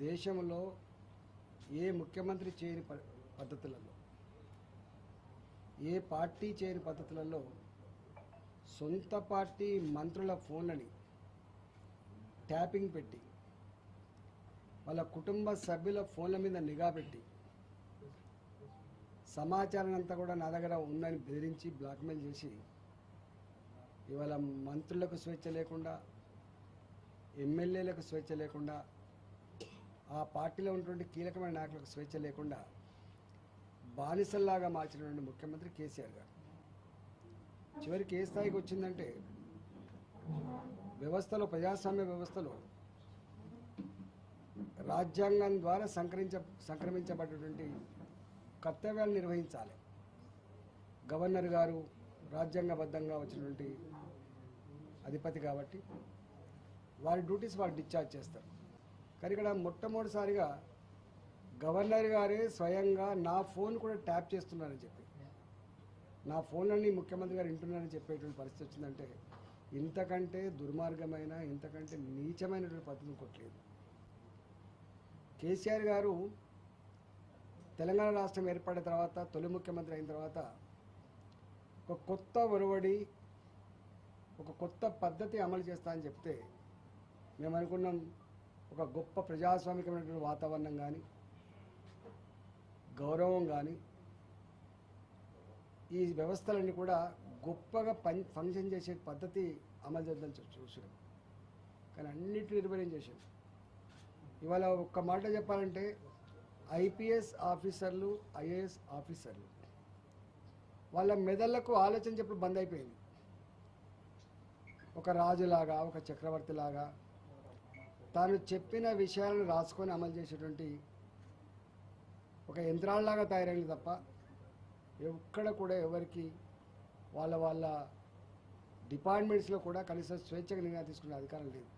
దేశంలో ఏ ముఖ్యమంత్రి చేయని ప- పద్ధతులలో ఏ పార్టీ చేయని పద్ధతులలో సొంత పార్టీ మంత్రుల ఫోన్లని ట్యాపింగ్ పెట్టి వాళ్ళ కుటుంబ సభ్యుల ఫోన్ల మీద నిఘా పెట్టి సమాచారం అంతా కూడా నా దగ్గర ఉందని బెదిరించి బ్లాక్మెయిల్ చేసి ఇవాళ మంత్రులకు స్వేచ్ఛ లేకుండా ఎమ్మెల్యేలకు స్వేచ్ఛ లేకుండా ఆ పార్టీలో ఉన్నటువంటి కీలకమైన నాయకులకు స్వేచ్ఛ లేకుండా బానిసల్లాగా మార్చినటువంటి ముఖ్యమంత్రి కేసీఆర్ గారు. చివరికి ఏ స్థాయికి వచ్చిందంటే వ్యవస్థలో ప్రజాస్వామ్య వ్యవస్థలో రాజ్యాంగం ద్వారా సంక్రమించ సంక్రమించబడినటువంటి కర్తవ్యాలు నిర్వహించాలి. గవర్నర్ గారు రాజ్యాంగబద్ధంగా వచ్చినటువంటి అధిపతి కాబట్టి వారి డ్యూటీస్ వారు డిశ్చార్జ్ చేస్తారు. కానీ ఇక్కడ మొట్టమొదటిసారిగా గవర్నర్ గారే స్వయంగా నా ఫోన్ కూడా ట్యాప్ చేస్తున్నారని చెప్పి. నా ఫోన్లన్నీ ముఖ్యమంత్రి గారు వింటున్నారని చెప్పేటువంటి పరిస్థితి వచ్చిందంటే ఇంతకంటే దుర్మార్గమైన ఇంతకంటే నీచమైనటువంటి పద్ధతి కొట్టలేదు. కేసీఆర్ గారు తెలంగాణ రాష్ట్రం ఏర్పడిన తర్వాత తొలి ముఖ్యమంత్రి అయిన తర్వాత ఒక కొత్త ఒరవడి ఒక కొత్త పద్ధతి అమలు చేస్తా అని చెప్తే మేము అనుకున్నాం ఒక గొప్ప ప్రజాస్వామికమైనటువంటి వాతావరణం కానీ గౌరవం కానీ ఈ వ్యవస్థలన్నీ కూడా గొప్పగా పని ఫంక్షన్ చేసే పద్ధతి అమలు చేద్దాం చూసాం కానీ అన్నిటిని నిర్వహణ చేశాం ఇవాళ ఒక్క మాట చెప్పాలంటే ఐపీఎస్ ఆఫీసర్లు ఐఏఎస్ ఆఫీసర్లు వాళ్ళ మెదళ్ళకు ఆలోచన చెప్పుడు బంద్ అయిపోయింది. ఒక రాజులాగా ఒక చక్రవర్తిలాగా తాను చెప్పిన విషయాలను రాసుకొని అమలు చేసేటువంటి ఒక యంత్రాలలాగా తయారైంది తప్ప ఎక్కడ కూడా ఎవరికి వాళ్ళ వాళ్ళ డిపార్ట్మెంట్స్లో కూడా కనీసం స్వేచ్ఛగా నిర్ణయం తీసుకునే అధికారం లేదు.